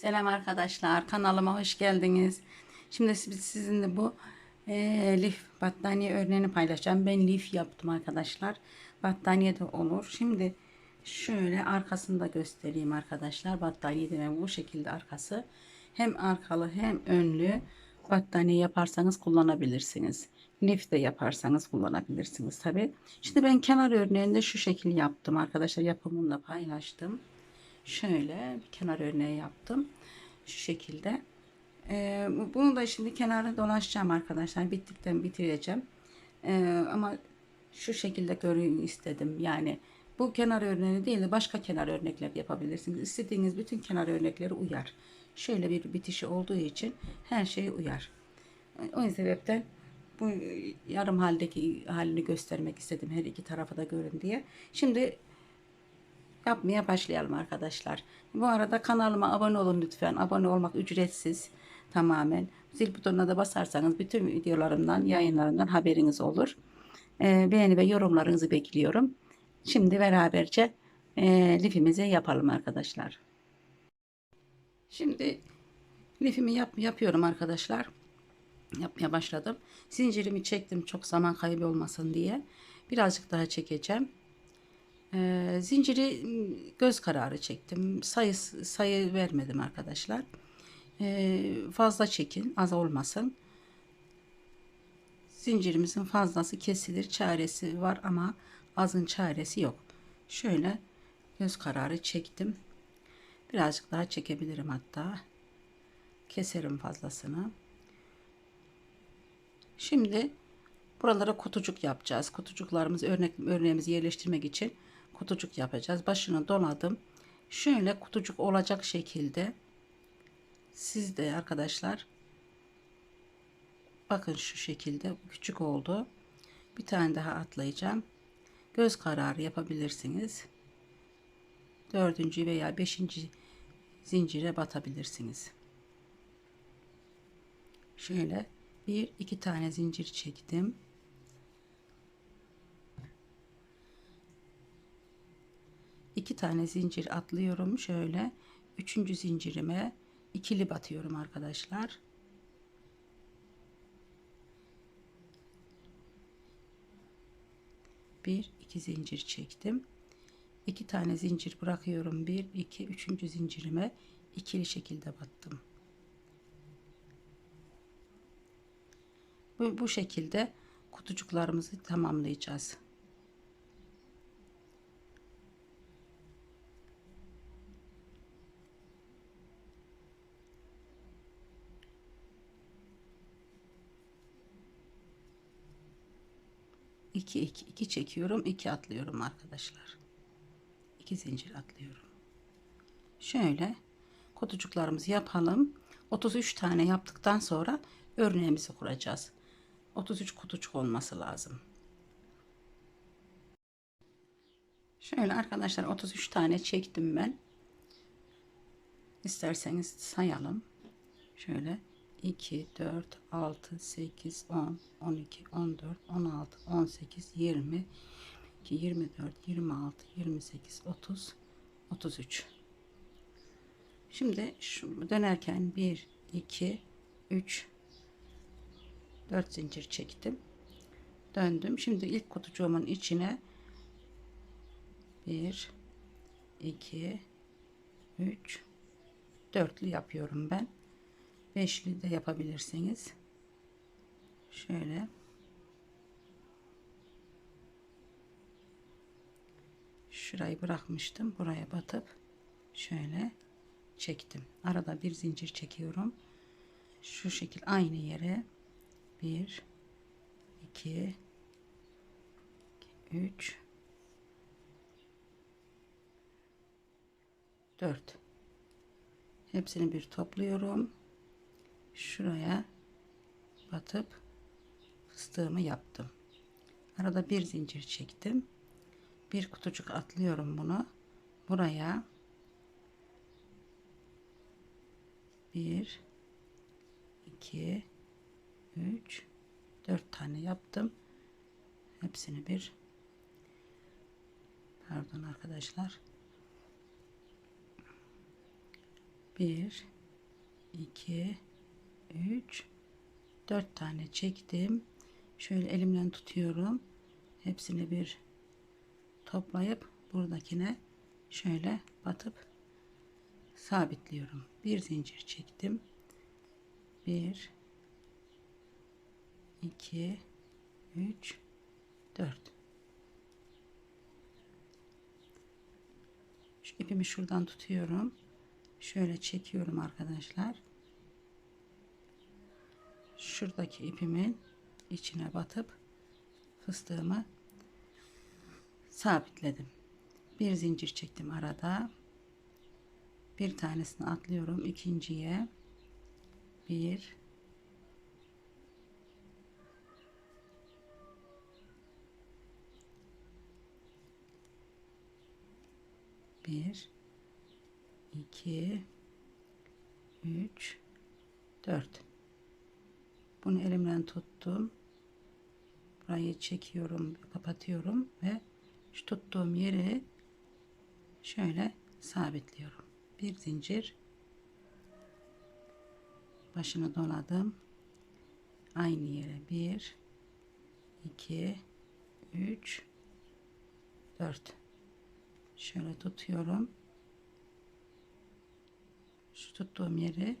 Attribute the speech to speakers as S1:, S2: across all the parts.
S1: Selam arkadaşlar, kanalıma hoş geldiniz. Şimdi siz- sizinle bu eee, lif battaniye örneğini paylaşacağım. Ben lif yaptım arkadaşlar. Battaniye de olur. Şimdi şöyle arkasını da göstereyim arkadaşlar. Battaniye de bu şekilde arkası. Hem arkalı hem önlü battaniye yaparsanız kullanabilirsiniz. Lif de yaparsanız kullanabilirsiniz tabi. Şimdi ben kenar örneğinde şu şekil yaptım arkadaşlar. Yapımını da paylaştım. Şöyle bir kenar örneği yaptım. Şu şekilde. Ee, bu- bunu da şimdi kenarı dolaşacağım arkadaşlar. Bittikten bitireceğim. Ee, ama şu şekilde görün istedim. Yani bu kenar örneği değil de başka kenar örnekler yapabilirsiniz. İstediğiniz bütün kenar örnekleri uyar. Şöyle bir bitişi olduğu için her şey uyar. O sebepten bu yarım haldeki halini göstermek istedim her iki tarafı da görün diye. Şimdi yapmaya başlayalım arkadaşlar. Bu arada kanalıma abone olun lütfen. Abone olmak ücretsiz tamamen. Zil butonuna da basarsanız bütün videolarımdan, yayınlarımdan haberiniz olur. Ee, beğeni ve yorumlarınızı bekliyorum. Şimdi beraberce e, lifimizi yapalım arkadaşlar. Şimdi lifimi yap, yapıyorum arkadaşlar. Yapmaya başladım. Zincirimi çektim çok zaman kaybı olmasın diye. Birazcık daha çekeceğim. Ee, zinciri m, göz kararı çektim. Sayı sayı vermedim arkadaşlar. Ee, fazla çekin, az olmasın. Zincirimizin fazlası kesilir, çaresi var ama azın çaresi yok. Şöyle göz kararı çektim. Birazcık daha çekebilirim hatta. Keserim fazlasını. Şimdi buralara kutucuk yapacağız. Kutucuklarımızı örnek örneğimizi yerleştirmek için kutucuk yapacağız. Başını doladım. Şöyle kutucuk olacak şekilde siz de arkadaşlar bakın şu şekilde küçük oldu. Bir tane daha atlayacağım. Göz kararı yapabilirsiniz. Dördüncü veya beşinci zincire batabilirsiniz. Şöyle bir iki tane zincir çektim. İki tane zincir atlıyorum şöyle. Üçüncü zincirime ikili batıyorum arkadaşlar. Bir iki zincir çektim. İki tane zincir bırakıyorum. Bir iki üçüncü zincirime ikili şekilde battım. Bu, bu şekilde kutucuklarımızı tamamlayacağız. İki, iki, iki çekiyorum, iki atlıyorum arkadaşlar. İki zincir atlıyorum. Şöyle kutucuklarımızı yapalım. 33 tane yaptıktan sonra örneğimizi kuracağız. 33 kutucuk olması lazım. Şöyle arkadaşlar 33 tane çektim ben. İsterseniz sayalım. Şöyle 2, 4, 6, 8, 10, 12, 14, 16, 18, 20, 22, 24, 26, 28, 30, 33. Şimdi şu dönerken 1, 2, 3, 4 zincir çektim. Döndüm. Şimdi ilk kutucuğumun içine 1, 2, 3, dörtlü yapıyorum ben. Beşli de yapabilirsiniz. Şöyle. Şurayı bırakmıştım. Buraya batıp şöyle çektim. Arada bir zincir çekiyorum. Şu şekil aynı yere 1 2 3 4 Hepsini bir topluyorum. Şuraya batıp fıstığımı yaptım. Arada bir zincir çektim. Bir kutucuk atlıyorum bunu. Buraya bir, iki, üç, dört tane yaptım. Hepsini bir pardon arkadaşlar 1 2 3 4 tane çektim. Şöyle elimle tutuyorum. Hepsini bir toplayıp buradakine şöyle batıp sabitliyorum. Bir zincir çektim. 1 2 3 4 Şu ipimi şuradan tutuyorum. Şöyle çekiyorum arkadaşlar. Şuradaki ipimin içine batıp fıstığımı sabitledim. Bir zincir çektim arada. Bir tanesini atlıyorum ikinciye. Bir bir iki üç dört bunu elimden tuttum. Burayı çekiyorum kapatıyorum ve şu tuttuğum yeri şöyle sabitliyorum. Bir zincir. Başını doladım. Aynı yere 1 2 3 4 şöyle tutuyorum. Şu tuttuğum yeri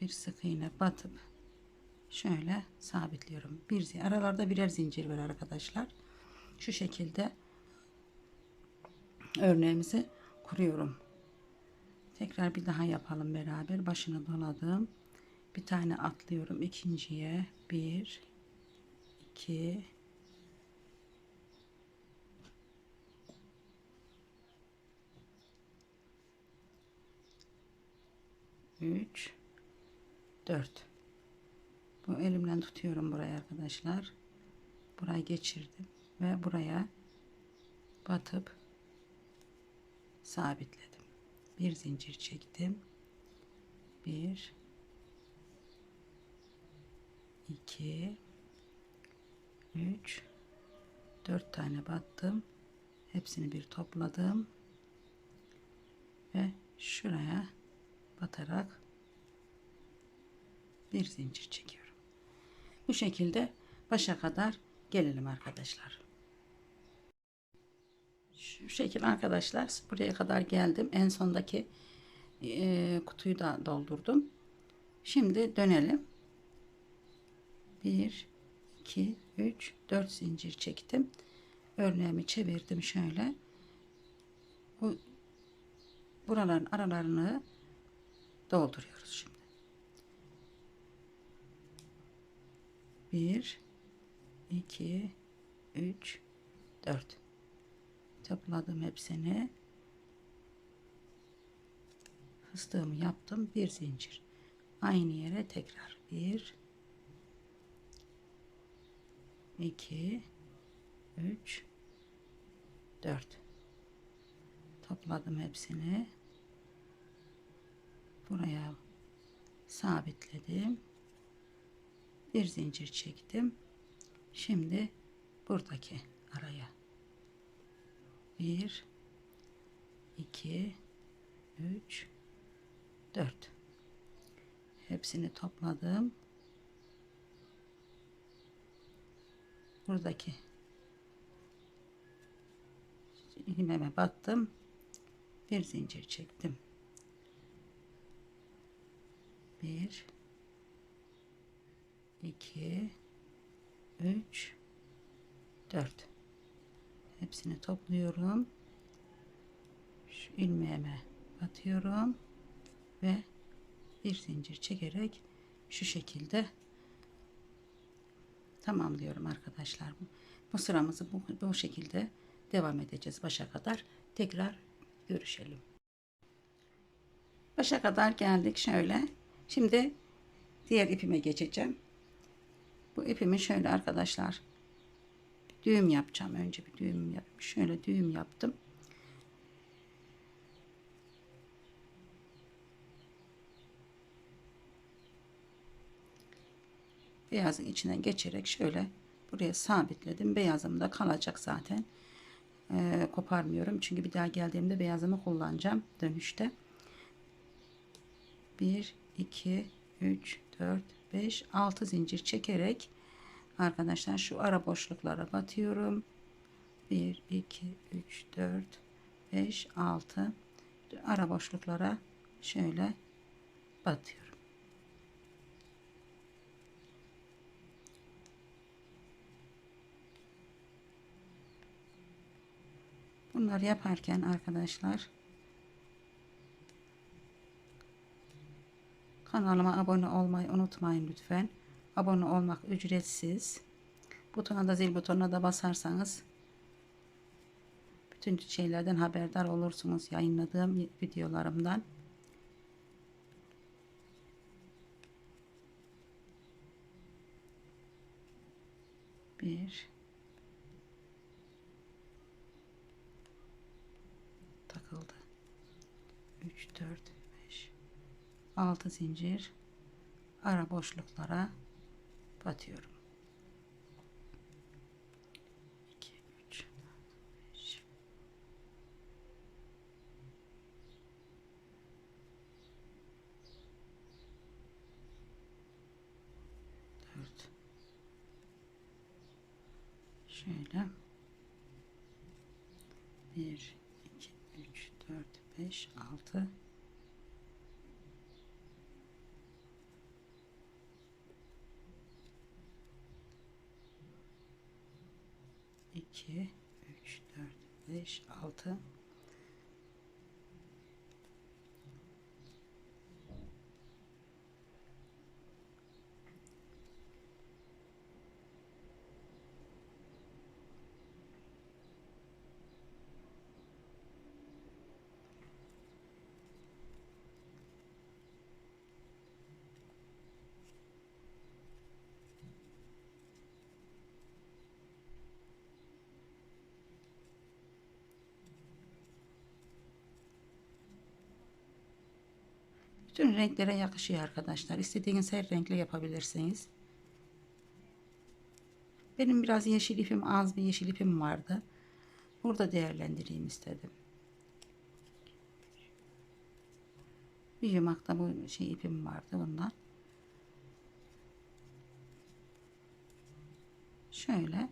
S1: bir sık iğne batıp şöyle sabitliyorum. Bir aralarda birer zincir var arkadaşlar. Şu şekilde örneğimizi kuruyorum. Tekrar bir daha yapalım beraber. Başını doladım. Bir tane atlıyorum ikinciye. Bir iki üç dört bu elimden tutuyorum buraya arkadaşlar burayı geçirdim ve buraya batıp sabitledim bir zincir çektim bir 2 3 4 tane battım. Hepsini bir topladım. Ve şuraya batarak bir zincir çekiyorum. Bu şekilde başa kadar gelelim arkadaşlar. Şu şekil arkadaşlar buraya kadar geldim. En sondaki e, kutuyu da doldurdum. Şimdi dönelim. 1 2 3 4 zincir çektim örneğimi çevirdim şöyle bu buraların aralarını dolduruyoruz şimdi 1 2 3 4 topladım hepsini. Fıstığımı yaptım bir zincir. Aynı yere tekrar. 1 2 3 4 topladım hepsini. Buraya sabitledim bir zincir çektim. Şimdi buradaki araya. 1 2 3 4 hepsini topladım. Buradaki ilmeğime battım. Bir zincir çektim. Bir iki üç dört hepsini topluyorum şu ilmeğime batıyorum ve bir zincir çekerek şu şekilde tamamlıyorum arkadaşlar. Bu sıramızı bu, bu şekilde devam edeceğiz başa kadar. Tekrar görüşelim. Başa kadar geldik şöyle. Şimdi diğer ipime geçeceğim. Bu ipimi şöyle arkadaşlar düğüm yapacağım. Önce bir düğüm yap. Şöyle düğüm yaptım. beyazın içine geçerek şöyle buraya sabitledim. Beyazım da kalacak zaten. Ee, koparmıyorum. Çünkü bir daha geldiğimde beyazımı kullanacağım dönüşte. 1 2 3 4 5 6 zincir çekerek arkadaşlar şu ara boşluklara batıyorum. 1 2 3 4 5 6 ara boşluklara şöyle batıyorum. Bunları yaparken arkadaşlar kanalıma abone olmayı unutmayın lütfen. Abone olmak ücretsiz. Butona da zil butonuna da basarsanız bütün şeylerden haberdar olursunuz yayınladığım videolarımdan. Bir takıldı. 3 4 5 6 zincir ara boşluklara batıyorum. 2 3 5 4 şöyle 1 2 3 4 5 6 2 3 4 5 6 Bütün renklere yakışıyor arkadaşlar. İstediğiniz her renkle yapabilirsiniz. Benim biraz yeşil ipim az bir yeşil ipim vardı. Burada değerlendireyim istedim. Bir yumakta bu şey ipim vardı bundan. Şöyle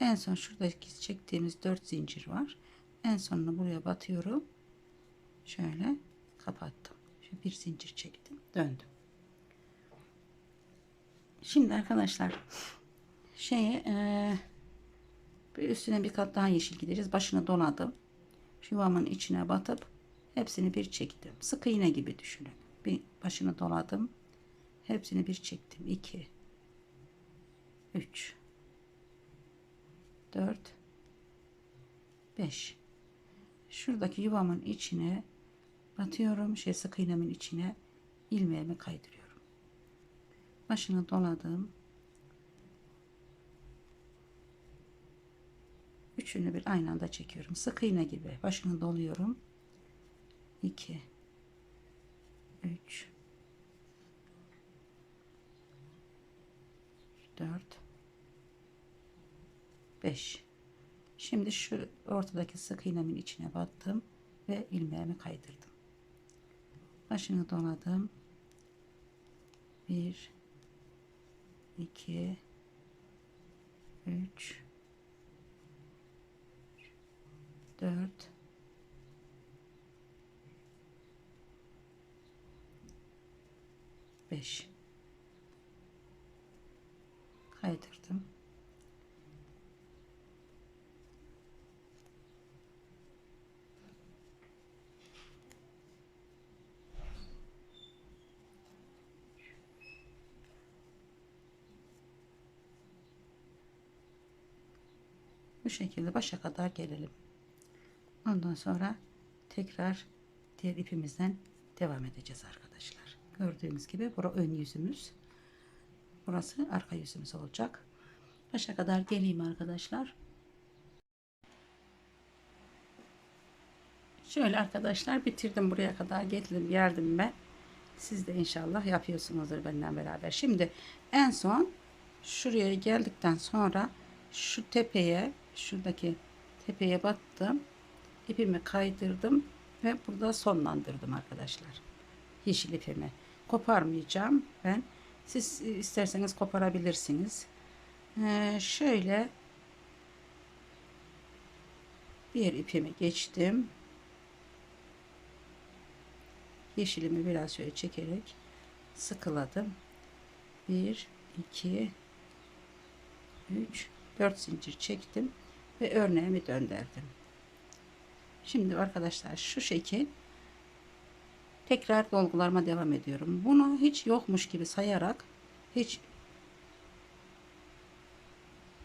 S1: en son şuradaki çektiğimiz 4 zincir var. En sonunu buraya batıyorum. Şöyle kapattım bir zincir çektim döndüm. Şimdi arkadaşlar şeye e, üstüne bir kat daha yeşil gideceğiz başını doladım şu yuvamın içine batıp hepsini bir çektim. Sık iğne gibi düşünün. Bir başını doladım. Hepsini bir çektim. 2 3 4 5 şuradaki yuvamın içine batıyorum şey sık iğnemin içine ilmeğimi kaydırıyorum. Başını doladım. Üçünü bir aynı anda çekiyorum. Sık iğne gibi. Başını doluyorum. 2 3 4 5 şimdi şu ortadaki sık iğnemin içine battım ve ilmeğimi kaydırdım başını doladım. 1 2 3 4 5 kaydırdım Bu şekilde başa kadar gelelim. Ondan sonra tekrar diğer ipimizden devam edeceğiz arkadaşlar. Gördüğünüz gibi bura ön yüzümüz. Burası arka yüzümüz olacak. Başa kadar geleyim arkadaşlar. Şöyle arkadaşlar bitirdim buraya kadar getirdim geldim ben. Siz de inşallah yapıyorsunuzdur benimle beraber. Şimdi en son şuraya geldikten sonra şu tepeye şuradaki tepeye battım ipimi kaydırdım ve burada sonlandırdım arkadaşlar yeşil ipimi. Koparmayacağım ben. Siz isterseniz koparabilirsiniz. Ee, şöyle bir ipimi geçtim. Yeşilimi biraz şöyle çekerek sıkıladım. 1 2 3 4 zincir çektim ve örneğimi döndürdüm. Şimdi arkadaşlar şu şekil tekrar dolgularıma devam ediyorum. Bunu hiç yokmuş gibi sayarak hiç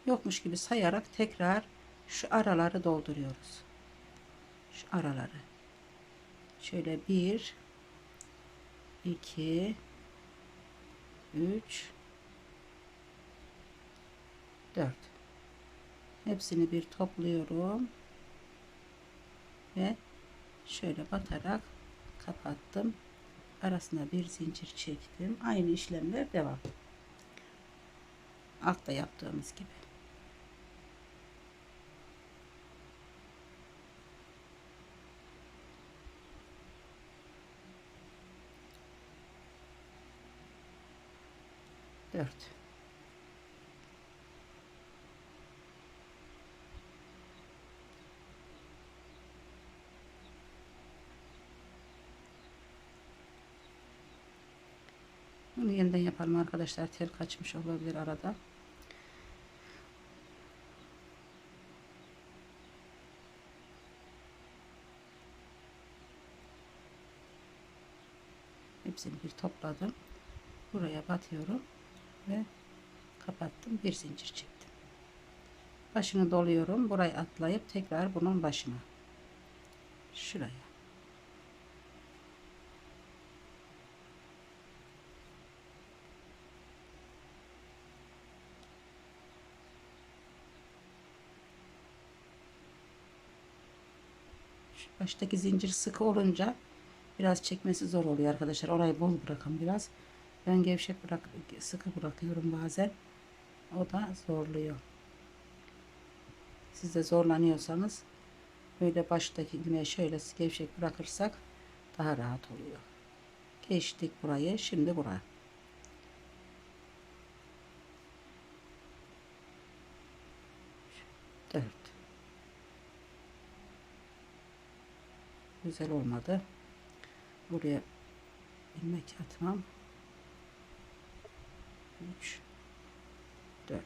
S1: yokmuş gibi sayarak tekrar şu araları dolduruyoruz. Şu araları. Şöyle bir, iki, üç, dört. Hepsini bir topluyorum. Ve şöyle batarak kapattım. Arasına bir zincir çektim. Aynı işlemler devam. Altta yaptığımız gibi. Dört. Yeniden yapalım arkadaşlar. Tel kaçmış olabilir arada. Hepsini bir topladım. Buraya batıyorum ve kapattım. Bir zincir çektim. Başını doluyorum. Burayı atlayıp tekrar bunun başına. Şuraya. Baştaki zincir sıkı olunca biraz çekmesi zor oluyor arkadaşlar. Orayı bol bırakın biraz. Ben gevşek bırak sıkı bırakıyorum bazen. O da zorluyor. Siz de zorlanıyorsanız böyle baştaki ilmeği şöyle gevşek bırakırsak daha rahat oluyor. Geçtik burayı. Şimdi buraya. Dört. Güzel olmadı. Buraya ilmek atmam. 3 4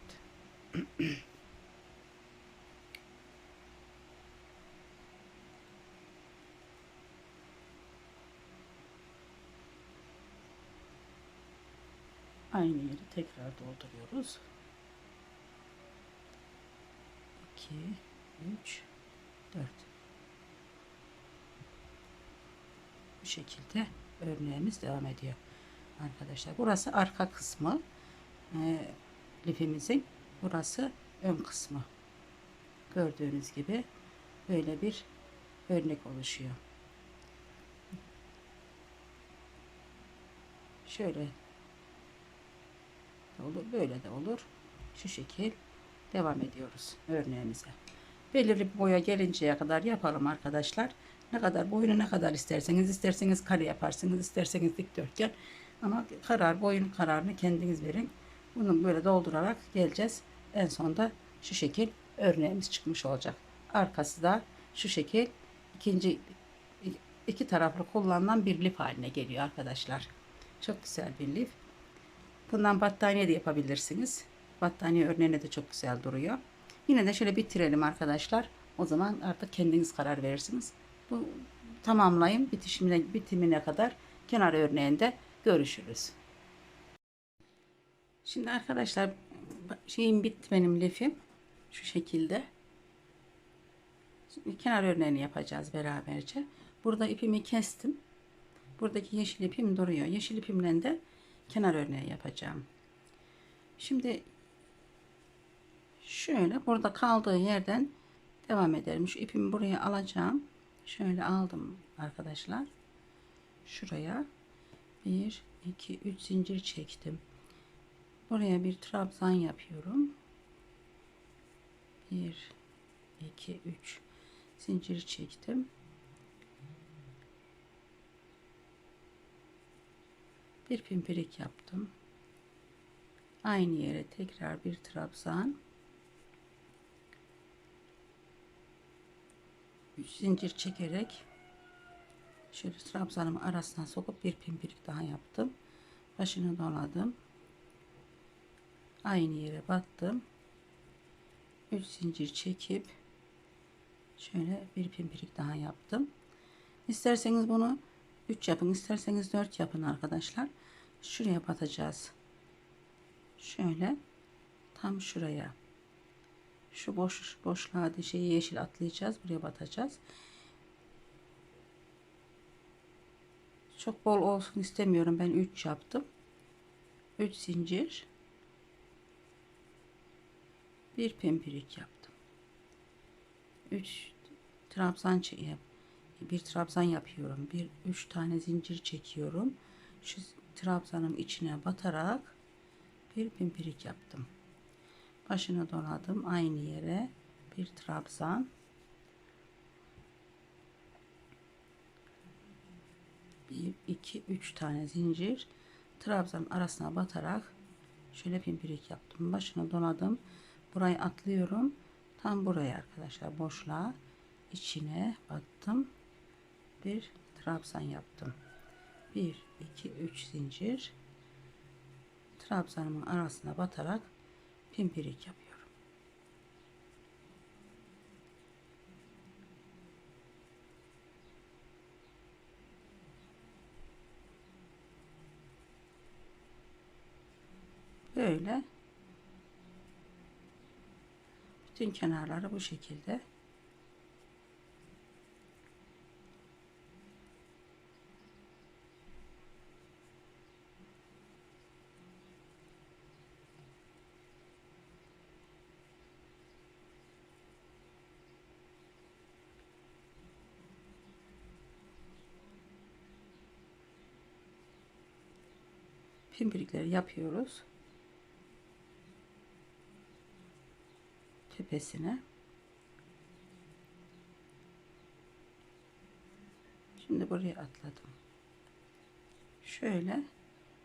S1: Aynı yeri tekrar dolduruyoruz. 2 3 4 Bu şekilde örneğimiz devam ediyor. Arkadaşlar burası arka kısmı e, lifimizin burası ön kısmı. Gördüğünüz gibi böyle bir örnek oluşuyor. Şöyle de olur, böyle de olur. Şu şekil devam ediyoruz örneğimize. Belirli boya gelinceye kadar yapalım arkadaşlar. Ne kadar boyunu ne kadar isterseniz isterseniz kare yaparsınız isterseniz dikdörtgen ama karar boyun kararını kendiniz verin. Bunu böyle doldurarak geleceğiz. En sonda şu şekil örneğimiz çıkmış olacak. Arkası da şu şekil ikinci iki taraflı kullanılan bir lif haline geliyor arkadaşlar. Çok güzel bir lif. Bundan battaniye de yapabilirsiniz. Battaniye örneğine de çok güzel duruyor. Yine de şöyle bitirelim arkadaşlar. O zaman artık kendiniz karar verirsiniz. Bu tamamlayın bitişimine, bitimine kadar kenar örneğinde görüşürüz. Şimdi arkadaşlar şeyim bitti benim lifim. Şu şekilde. Şimdi kenar örneğini yapacağız beraberce. Burada ipimi kestim. Buradaki yeşil ipim duruyor. Yeşil ipimle de kenar örneği yapacağım. Şimdi şöyle burada kaldığı yerden devam edelim. Şu ipimi buraya alacağım. Şöyle aldım arkadaşlar. Şuraya 1 2 3 zincir çektim. Buraya bir trabzan yapıyorum. 1 2 3 zincir çektim. Bir pimpirik yaptım. Aynı yere tekrar bir trabzan. 3 zincir çekerek şöyle trabzanımı arasına sokup bir pimpirik daha yaptım. Başını doladım. Aynı yere battım. 3 zincir çekip şöyle bir pimpirik daha yaptım. İsterseniz bunu 3 yapın, isterseniz 4 yapın arkadaşlar. Şuraya batacağız. Şöyle tam şuraya. Şu boş boşluğa şeyi yeşil atlayacağız. Buraya batacağız. Çok bol olsun istemiyorum. Ben 3 yaptım. 3 zincir. Bir pimpirik yaptım. 3 trabzan. Bir trabzan yapıyorum. Bir 3 tane zincir çekiyorum. Şu trabzanın içine batarak bir pimpirik yaptım. Başını doladım aynı yere. Bir trabzan. Bir iki üç tane zincir. Trabzan arasına batarak şöyle pimpirik yaptım. Başını doladım. Burayı atlıyorum. Tam buraya arkadaşlar boşluğa içine battım bir trabzan yaptım. 1 2 3 zincir. Trabzanımın arasına batarak pimpirik yapıyorum. Böyle bütün kenarları bu şekilde pimpirikleri yapıyoruz. Tepesine. Şimdi buraya atladım. Şöyle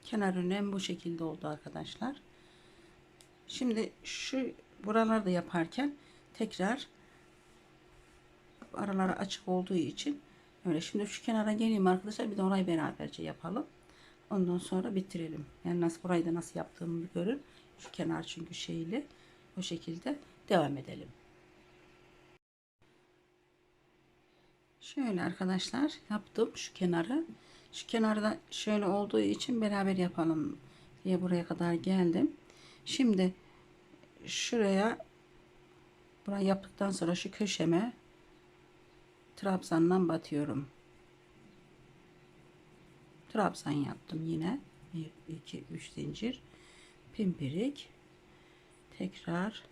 S1: kenar önem bu şekilde oldu arkadaşlar. Şimdi şu buralarda yaparken tekrar araları açık olduğu için öyle şimdi şu kenara geleyim arkadaşlar bir de orayı beraberce yapalım. Ondan sonra bitirelim. Yani nasıl burayı da nasıl yaptığımı görün. Şu kenar çünkü şeyli. O şekilde devam edelim. Şöyle arkadaşlar yaptım şu kenarı. Şu kenarda şöyle olduğu için beraber yapalım diye buraya kadar geldim. Şimdi şuraya burayı yaptıktan sonra şu köşeme trabzandan batıyorum trabzan yaptım yine. 1 2 3 zincir. Pimpirik. Tekrar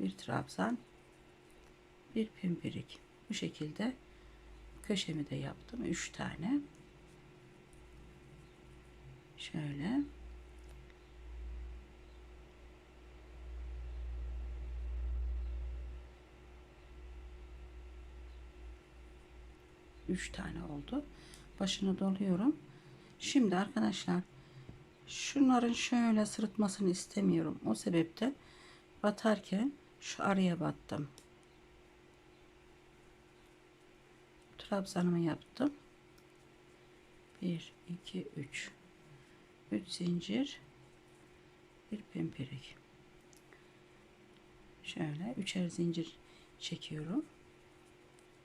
S1: bir trabzan bir pimpirik. Bu şekilde köşemi de yaptım. 3 tane. Şöyle 3 tane oldu. Başını doluyorum. Şimdi arkadaşlar şunların şöyle sırıtmasını istemiyorum. O sebepten batarken şu araya battım. Trabzanımı yaptım. 1 2 3 3 zincir bir pimpirik. Şöyle üçer zincir çekiyorum.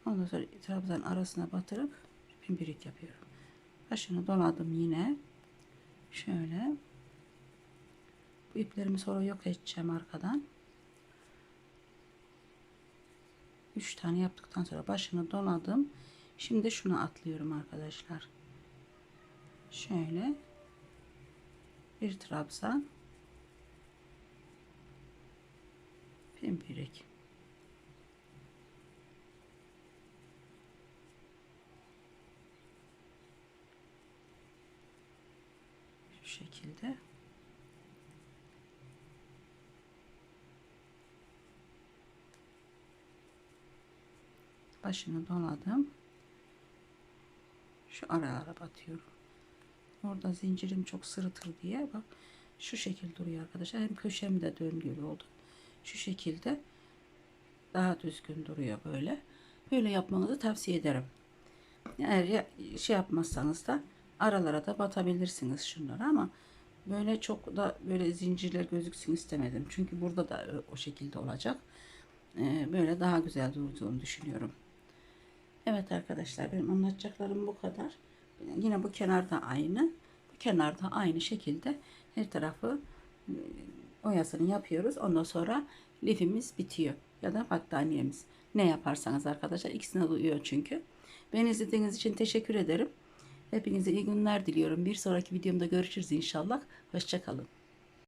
S1: Ondan sonra trabzan arasına batırıp pimpirik yapıyorum. Başını doladım yine. Şöyle. Bu iplerimi sonra yok edeceğim arkadan. 3 tane yaptıktan sonra başını doladım. Şimdi şunu atlıyorum arkadaşlar. Şöyle bir trabzan pimpirik. şekilde. Başını doladım. Şu ara ara batıyorum. Orada zincirim çok sırıtır diye bak şu şekil duruyor arkadaşlar. Hem köşem de döngülü oldu. Şu şekilde daha düzgün duruyor böyle. Böyle yapmanızı tavsiye ederim. Eğer şey yapmazsanız da aralara da batabilirsiniz şunları ama böyle çok da böyle zincirler gözüksün istemedim. Çünkü burada da o şekilde olacak. Ee, böyle daha güzel durduğunu düşünüyorum. Evet arkadaşlar benim anlatacaklarım bu kadar. Yine bu kenarda aynı. Bu kenarda aynı şekilde her tarafı e, oyasını yapıyoruz. Ondan sonra lifimiz bitiyor. Ya da battaniyemiz. Ne yaparsanız arkadaşlar ikisine uyuyor çünkü. Beni izlediğiniz için teşekkür ederim. Hepinize iyi günler diliyorum. Bir sonraki videomda görüşürüz inşallah. Hoşçakalın.